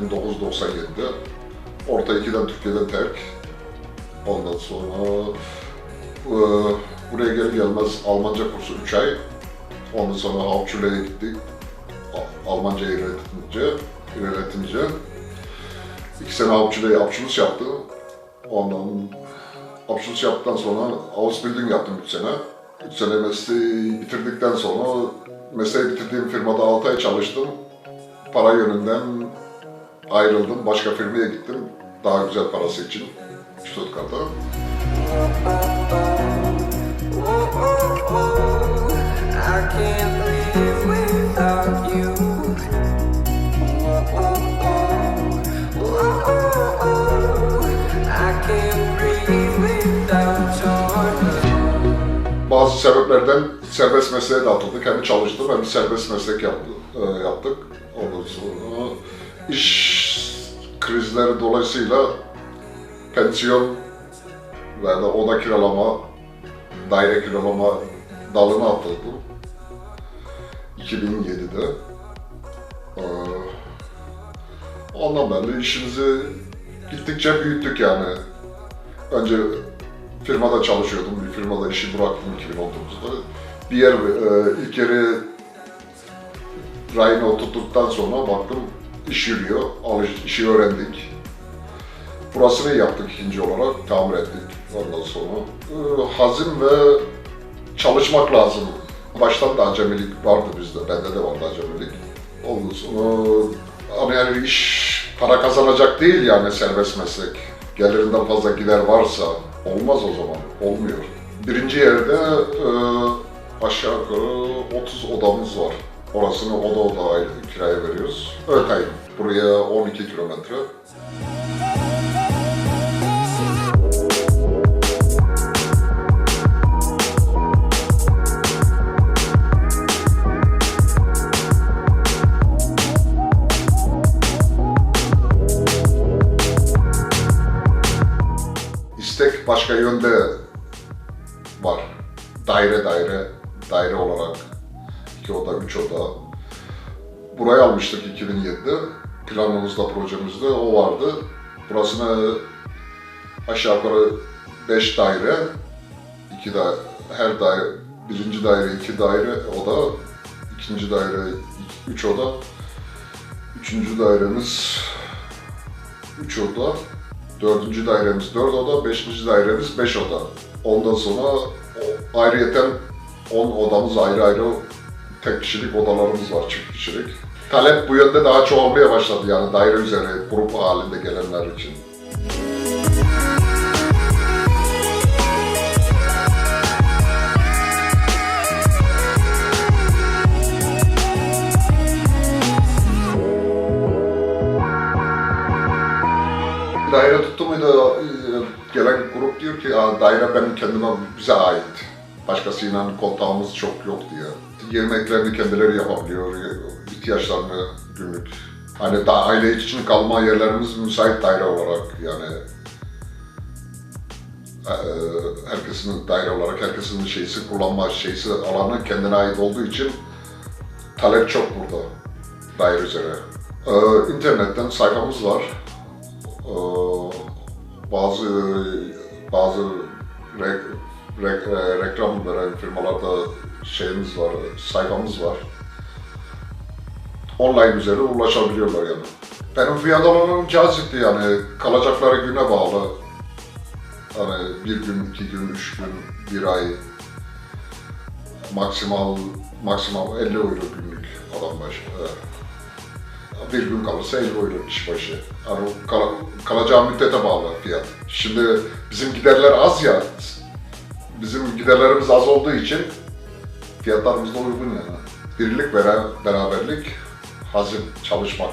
1997'de. Orta 2'den Türkiye'den terk. Ondan sonra e, buraya geri gelmez Almanca kursu 3 ay. Ondan sonra Hauptschuleye gittik. Almanca ilerletince, ilerletince. İki sene Hauptschuleye Abschluss yaptım. Ondan Abschluss yaptıktan sonra Ausbildung yaptım 3 sene. 3 sene mesleği bitirdikten sonra mesleği bitirdiğim firmada 6 ay çalıştım. Para yönünden ayrıldım. Başka firmaya gittim. Daha güzel parası için. Stuttgart'a. Bazı sebeplerden serbest mesleğe de atıldık. Hem çalıştım hem serbest meslek yaptı, e, yaptık. Ondan sonra iş krizleri dolayısıyla pensiyon ve de oda kiralama, daire kiralama dalına atıldım. 2007'de. Ee, Ondan beri işimizi gittikçe büyüttük yani. Önce firmada çalışıyordum. Bir firmada işi bıraktım 2019'da. Bir yer, e, ilk yeri rayına oturttuktan sonra baktım iş yürüyor. Alış, işi öğrendik. Burasını yaptık ikinci olarak. Tamir ettik ondan sonra. E, hazin ve çalışmak lazım. Baştan da acemilik vardı bizde. Bende de vardı acemilik. Ondan sonra hani yani iş para kazanacak değil yani serbest meslek. Gelirinden fazla gider varsa olmaz o zaman. Olmuyor. Birinci yerde e, aşağı yukarı 30 odamız var. Orasını oda oda ayrı kiraya veriyoruz. Ötayım. Buraya 12 kilometre. İstek başka yönde var. Daire daire, daire olarak. İki oda, üç oda. Burayı almıştık 2007'de. Planımızda, projemizde o vardı. Burasını aşağı yukarı 5 daire, iki da her daire, birinci daire iki daire oda, ikinci daire üç oda, üçüncü dairemiz üç oda, dördüncü dairemiz dört oda, beşinci dairemiz beş oda. Ondan sonra ayrıyeten 10 odamız ayrı ayrı tek kişilik odalarımız var, çift kişilik. Talep bu yönde daha çoğalmaya başladı yani daire üzeri grup halinde gelenler için. Daire tuttu muydu gelen grup diyor ki "Aa, daire benim kendime bize ait. Başkasıyla kontağımız çok yok diye. Yemeklerini kendileri yapabiliyor, ihtiyaçlarını günlük. Hani da aile için kalma yerlerimiz müsait daire olarak yani e, herkesin daire olarak herkesin şeysi kullanma şeysi alanı kendine ait olduğu için talep çok burada daire üzere. E, internetten sayfamız var. E, bazı bazı re, re- e, reklam veren firmalarda şeyimiz var, sayfamız var. Online üzere ulaşabiliyorlar yani. Benim fiyat alanım cazipti yani. Kalacakları güne bağlı. Hani bir gün, iki gün, üç gün, bir ay. Maksimal, maksimal 50 euro günlük adam başı. Evet. Bir gün kalırsa 50 euro kişi başı. Yani kal, kalacağı müddete bağlı fiyat. Şimdi bizim giderler az ya. Bizim giderlerimiz az olduğu için fiyatlarımız da uygun yani. Birlik, bera- beraberlik, hazin, çalışmak.